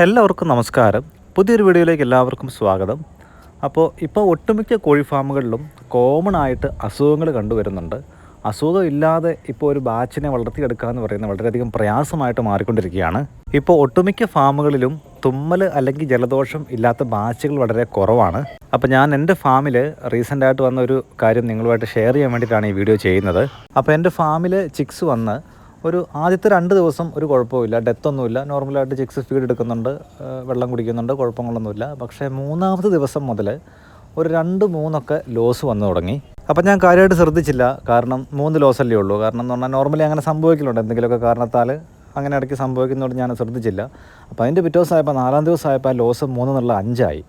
എല്ലാവർക്കും നമസ്കാരം. പുതിയൊരു വീഡിയോയിലേക്ക് എല്ലാവർക്കും സ്വാഗതം. അപ്പോൾ ഇപ്പോൾ ഒട്ടുമിക്ക കോഴി ഫാമുകളിലും കോമൺ ആയിട്ട് അസുഖങ്ങൾ കണ്ടുവരുന്നുണ്ട്. അസുഖം ഇല്ലാതെ ഇപ്പോൾ ഒരു ബാച്ചിനെ വളർത്തിയെടുക്കുക എന്ന് പറയുന്നത് വളരെയധികം പ്രയാസമായിട്ട് മാറിക്കൊണ്ടിരിക്കുകയാണ്. ഇപ്പോൾ ഒട്ടുമിക്ക ഫാമുകളിലും തുമ്മൽ അല്ലെങ്കിൽ ജലദോഷം ഇല്ലാത്ത ബാച്ചുകൾ വളരെ കുറവാണ്. അപ്പോൾ ഞാൻ എന്റെ ഫാമിൽ റീസെന്റായിട്ട് വന്ന ഒരു കാര്യം നിങ്ങളുമായിട്ട് ഷെയർ ചെയ്യാൻ വേണ്ടിയിട്ടാണ് ഈ വീഡിയോ ചെയ്യുന്നത്. അപ്പോൾ എന്റെ ഫാമിൽ ചിക്സ് വന്ന് ഒരു ആദ്യത്തെ രണ്ട് ദിവസം ഒരു കുഴപ്പമില്ല ഡെത്തൊന്നുമില്ല നോർമലായിട്ട് ചിക്സ് ഫീഡ് എടുക്കുന്നുണ്ട്. വെള്ളം കുടിക്കുന്നുണ്ട്. കുഴപ്പങ്ങളൊന്നുമില്ല. പക്ഷേ മൂന്നാമത്തെ ദിവസം മുതൽ ഒരു രണ്ട് മൂന്നൊക്കെ ലോസ് വന്നു തുടങ്ങി. അപ്പം ഞാൻ കാര്യമായിട്ട് ശ്രദ്ധിച്ചില്ല. കാരണം മൂന്ന് ലോസ് അല്ലേ ഉള്ളൂ. കാരണം എന്ന് പറഞ്ഞാൽ നോർമലി അങ്ങനെ സംഭവിക്കലുണ്ട്. എന്തെങ്കിലുമൊക്കെ കാരണത്താൽ അങ്ങനെ ഇടയ്ക്ക് സംഭവിക്കുന്നതുകൊണ്ട് ഞാൻ ശ്രദ്ധിച്ചില്ല. അപ്പോൾ അതിന്റെ പിറ്റേ ദിവസമായപ്പോൾ നാലാം ദിവസമായപ്പോൾ ആ ലോസ് മൂന്ന് അഞ്ചായി.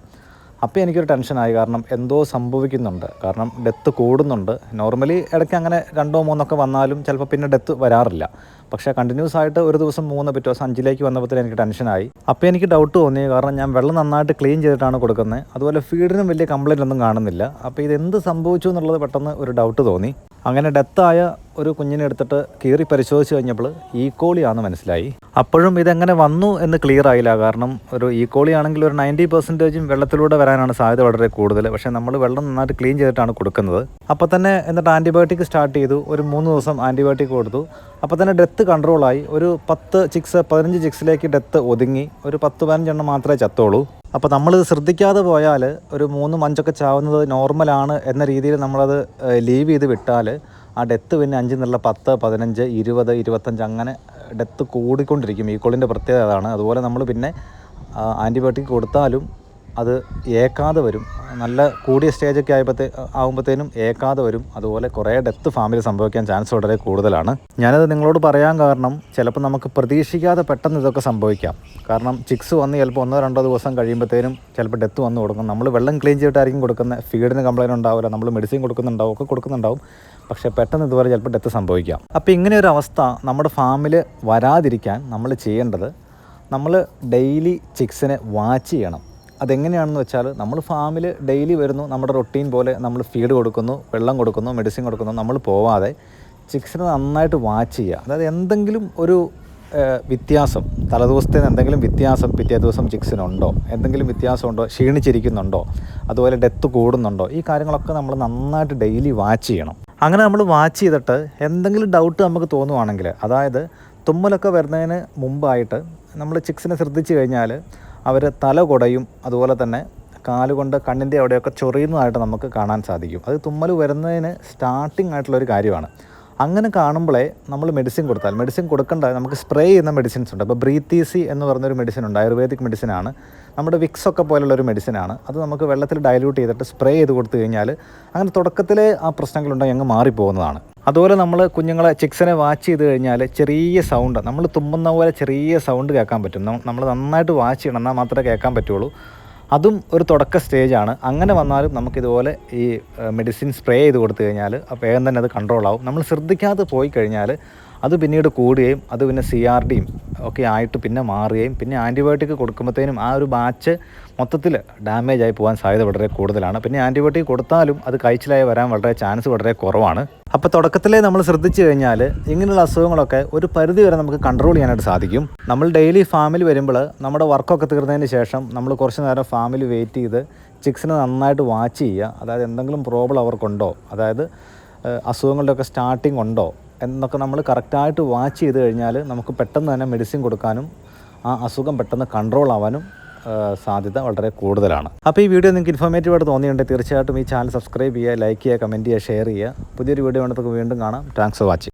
അപ്പോൾ എനിക്കൊരു ടെൻഷനായി. കാരണം എന്തോ സംഭവിക്കുന്നുണ്ട്. കാരണം ഡെത്ത് കൂടുന്നുണ്ട്. നോർമലി ഇടയ്ക്ക് അങ്ങനെ രണ്ടോ മൂന്നൊക്കെ വന്നാലും ചിലപ്പോൾ പിന്നെ ഡെത്ത് വരാറില്ല. പക്ഷേ കണ്ടിന്യൂസ് ആയിട്ട് ഒരു ദിവസം മൂന്ന് പിറ്റേ ദിവസം അഞ്ചിലേക്ക് വന്നപ്പോൾ എനിക്ക് ടെൻഷനായി. അപ്പോൾ എനിക്ക് ഡൗട്ട് തോന്നി. കാരണം ഞാൻ വെള്ളം നന്നായിട്ട് ക്ലീൻ ചെയ്തിട്ടാണ് കൊടുക്കുന്നത്. അതുപോലെ ഫീഡിനും വലിയ കംപ്ലൈന്റ് ഒന്നും കാണുന്നില്ല. അപ്പോൾ ഇതെന്ത് സംഭവിച്ചു എന്നുള്ളത് പെട്ടെന്ന് ഒരു ഡൗട്ട് തോന്നി. അങ്ങനെ ഡെത്തായ ഒരു കുഞ്ഞിനെ എടുത്തിട്ട് കീറി പരിശോധിച്ച് കഴിഞ്ഞപ്പോൾ ഈ ഈക്കോളിയാണെന്ന് മനസ്സിലായി. അപ്പോഴും ഇതെങ്ങനെ വന്നു എന്ന് ക്ലിയർ ആയില്ല. കാരണം ഒരു ഈക്കോളി ആണെങ്കിൽ ഒരു നയന്റി പെർസെന്റേജും വെള്ളത്തിലൂടെ വരാനാണ് സാധ്യത വളരെ കൂടുതൽ. പക്ഷേ നമ്മൾ വെള്ളം നന്നായിട്ട് ക്ലീൻ ചെയ്തിട്ടാണ് കൊടുക്കുന്നത്. അപ്പോൾ തന്നെ എന്നിട്ട് ആന്റിബയോട്ടിക് സ്റ്റാർട്ട് ചെയ്തു. ഒരു മൂന്ന് ദിവസം ആന്റിബയോട്ടിക് കൊടുത്തു. അപ്പോൾ തന്നെ ഡെത്ത് കൺട്രോളായി ഒരു പത്ത് ചിക്സ് പതിനഞ്ച് ചിക്സിലേക്ക് ഡെത്ത് ഒതുങ്ങി. ഒരു പത്ത് പതിനഞ്ചെണ്ണം മാത്രമേ ചത്തോളൂ അപ്പോൾ നമ്മളിത് ശ്രദ്ധിക്കാതെ പോയാൽ ഒരു മൂന്നും അഞ്ചൊക്കെ ചാവുന്നത് നോർമലാണ് എന്ന രീതിയിൽ നമ്മളത് ലീവ് ചെയ്ത് വിട്ടാൽ ആ ഡെത്ത് പിന്നെ അഞ്ച് നിന്നുള്ള പത്ത് പതിനഞ്ച് ഇരുപത് ഇരുപത്തഞ്ച് അങ്ങനെ ഡെത്ത് കൂടിക്കൊണ്ടിരിക്കും. ഈ കോളിന്റെ പ്രത്യേകത അതാണ്. അതുപോലെ നമ്മൾ പിന്നെ ആന്റിബയോട്ടിക് കൊടുത്താലും അത് ഏക്കാതെ വരും. നല്ല കൂടിയ സ്റ്റേജൊക്കെ ആയപ്പോഴത്തേ ആകുമ്പോഴത്തേനും ഏക്കാതെ വരും. അതുപോലെ കുറേ ഡെത്ത് ഫാമിൽ സംഭവിക്കാൻ ചാൻസ് വളരെ കൂടുതലാണ്. ഞാനത് നിങ്ങളോട് പറയാൻ കാരണം ചിലപ്പോൾ നമുക്ക് പ്രതീക്ഷിക്കാതെ പെട്ടെന്ന് ഇതൊക്കെ സംഭവിക്കാം. കാരണം ചിക്സ് വന്ന് ചിലപ്പോൾ ഒന്നോ രണ്ടോ ദിവസം കഴിയുമ്പോഴത്തേനും ചിലപ്പോൾ ഡെത്ത് വന്ന് കൊടുക്കും. നമ്മൾ വെള്ളം ക്ലീൻ ചെയ്തിട്ടായിരിക്കും കൊടുക്കുന്നത് ഫീഡിന് കംപ്ലൈന്റ് ഉണ്ടാവില്ല നമ്മൾ മെഡിസിൻ കൊടുക്കുന്നുണ്ടാവും ഒക്കെ കൊടുക്കുന്നുണ്ടാവും. പക്ഷേ പെട്ടെന്ന് ഇതുവരെ ചിലപ്പോൾ ഡെത്ത് സംഭവിക്കാം. അപ്പോൾ ഇങ്ങനെ ഒരു അവസ്ഥ നമ്മുടെ ഫാമിൽ വരാതിരിക്കാൻ നമ്മൾ ചെയ്യേണ്ടത് നമ്മൾ ഡെയിലി ചിക്സിനെ വാച്ച് ചെയ്യണം. അതെങ്ങനെയാണെന്ന് വെച്ചാൽ നമ്മൾ ഫാമിൽ ഡെയിലി വരുന്നു നമ്മുടെ റൊട്ടീൻ പോലെ നമ്മൾ ഫീഡ് കൊടുക്കുന്നു വെള്ളം കൊടുക്കുന്നു മെഡിസിൻ കൊടുക്കുന്നു നമ്മൾ പോവാതെ ചിക്സിനെ നന്നായിട്ട് വാച്ച് ചെയ്യുക. അതായത് എന്തെങ്കിലും ഒരു വ്യത്യാസം തലേദിവസത്തെ എന്തെങ്കിലും വ്യത്യാസം പിറ്റേ ദിവസം ചിക്സിനുണ്ടോ എന്തെങ്കിലും വ്യത്യാസമുണ്ടോ ക്ഷീണിച്ചിരിക്കുന്നുണ്ടോ അതുപോലെ ഡെത്ത് കൂടുന്നുണ്ടോ ഈ കാര്യങ്ങളൊക്കെ നമ്മൾ നന്നായിട്ട് ഡെയിലി വാച്ച് ചെയ്യണം. അങ്ങനെ നമ്മൾ വാച്ച് ചെയ്തിട്ട് എന്തെങ്കിലും ഡൗട്ട് നമുക്ക് തോന്നുവാണെങ്കിൽ അതായത് തുമ്മലൊക്കെ വരുന്നതിന് മുമ്പായിട്ട് നമ്മൾ ചിക്സിനെ ശ്രദ്ധിച്ചു കഴിഞ്ഞാൽ അവർ തല കുടയും അതുപോലെ തന്നെ കാലുകൊണ്ട് കണ്ണിന്റെ അവിടെയൊക്കെ ചൊറിയുന്നതായിട്ട് നമുക്ക് കാണാൻ സാധിക്കും. അത് തുമ്മൽ വരുന്നതിന് സ്റ്റാർട്ടിംഗ് ആയിട്ടുള്ള ഒരു കാര്യമാണ്. അങ്ങനെ കാണുമ്പോഴേ നമ്മൾ മെഡിസിൻ കൊടുത്താൽ മെഡിസിൻ കൊടുക്കേണ്ട നമുക്ക് സ്പ്രേ ചെയ്യുന്ന മെഡിസിൻസ് ഉണ്ട്. അപ്പോൾ ബ്രീത്തീസി എന്ന് പറഞ്ഞൊരു മെഡിസിൻ ഉണ്ട് ആയുർവേദിക് മെഡിസിനാണ് നമ്മുടെ വിക്സ് ഒക്കെ പോലുള്ള ഒരു മെഡിസിനാണ് അത് നമുക്ക് വെള്ളത്തിൽ ഡയലൂട്ട് ചെയ്തിട്ട് സ്പ്രേ ചെയ്ത് കൊടുത്തു കഴിഞ്ഞാൽ അങ്ങനെ തുടക്കത്തിലെ ആ പ്രശ്നങ്ങളുണ്ടെങ്കിൽ അങ്ങ് മാറിപ്പോകുന്നതാണ്. അതുപോലെ നമ്മൾ കുഞ്ഞുങ്ങളെ ചിക്സിനെ വാച്ച് ചെയ്ത് കഴിഞ്ഞാൽ ചെറിയ സൗണ്ട് നമ്മൾ തുമ്മുന്ന പോലെ ചെറിയ സൗണ്ട് കേൾക്കാൻ പറ്റും. നമ്മൾ നന്നായിട്ട് വാച്ച് ചെയ്യണം എന്നാൽ മാത്രമേ കേൾക്കാൻ പറ്റുള്ളൂ. അതും ഒരു തുടക്ക സ്റ്റേജാണ് അങ്ങനെ വന്നാലും നമുക്കിതുപോലെ ഈ മെഡിസിൻ സ്പ്രേ ചെയ്ത് കൊടുത്തു കഴിഞ്ഞാൽ വേഗം തന്നെ അത് കൺട്രോൾ ആവും. നമ്മൾ ശ്രദ്ധിക്കാതെ പോയി കഴിഞ്ഞാൽ അത് പിന്നീട് കൂടുകയും അത് പിന്നെ സി ആർ ഡിയും ഒക്കെ ആയിട്ട് പിന്നെ മാറുകയും പിന്നെ ആന്റിബയോട്ടിക് കൊടുക്കുമ്പോഴത്തേനും ആ ഒരു ബാച്ച് മൊത്തത്തിൽ ഡാമേജ് ആയി പോകാൻ സാധ്യത വളരെ കൂടുതലാണ്. പിന്നെ ആന്റിബയോട്ടിക് കൊടുത്താലും അത് കഴിച്ചിലായി വരാൻ വളരെ ചാൻസ് വളരെ കുറവാണ്. അപ്പോൾ തുടക്കത്തിലേ നമ്മൾ ശ്രദ്ധിച്ചു കഴിഞ്ഞാൽ ഇങ്ങനെയുള്ള അസുഖങ്ങളൊക്കെ ഒരു പരിധി വരെ നമുക്ക് കൺട്രോൾ ചെയ്യാനായിട്ട് സാധിക്കും. നമ്മൾ ഡെയിലി ഫാമിൽ വരുമ്പോൾ നമ്മുടെ വർക്കൊക്കെ തീർന്നതിന് ശേഷം നമ്മൾ കുറച്ച് നേരം ഫാമിൽ വെയിറ്റ് ചെയ്ത് ചിക്സിനെ നന്നായിട്ട് വാച്ച് ചെയ്യുക. അതായത് എന്തെങ്കിലും പ്രോബ്ലം അവർക്കുണ്ടോ അതായത് അസുഖങ്ങളുടെയൊക്കെ സ്റ്റാർട്ടിംഗ് ഉണ്ടോ? എന്നൊക്കെ നമ്മൾ കറക്റ്റായിട്ട് വാച്ച് ചെയ്ത് കഴിഞ്ഞാൽ നമുക്ക് പെട്ടെന്ന് തന്നെ മെഡിസിൻ കൊടുക്കാനും ആ അസുഖം പെട്ടെന്ന് കൺട്രോൾ ആവാനും സാധ്യത വളരെ കൂടുതലാണ്. അപ്പോൾ ഈ വീഡിയോ നിങ്ങൾക്ക് ഇൻഫോർമേറ്റീവ് ആയിട്ട് തോന്നിയിട്ടുണ്ടെങ്കിൽ തീർച്ചയായിട്ടും ഈ ചാനൽ സബ്സ്ക്രൈബ് ചെയ്യുക ലൈക്ക് ചെയ്യുക കമന്റ് ചെയ്യുക ഷെയർ ചെയ്യുക. പുതിയൊരു വീഡിയോ വേണ്ടതൊക്കെ വീണ്ടും കാണാം. Thanks for watching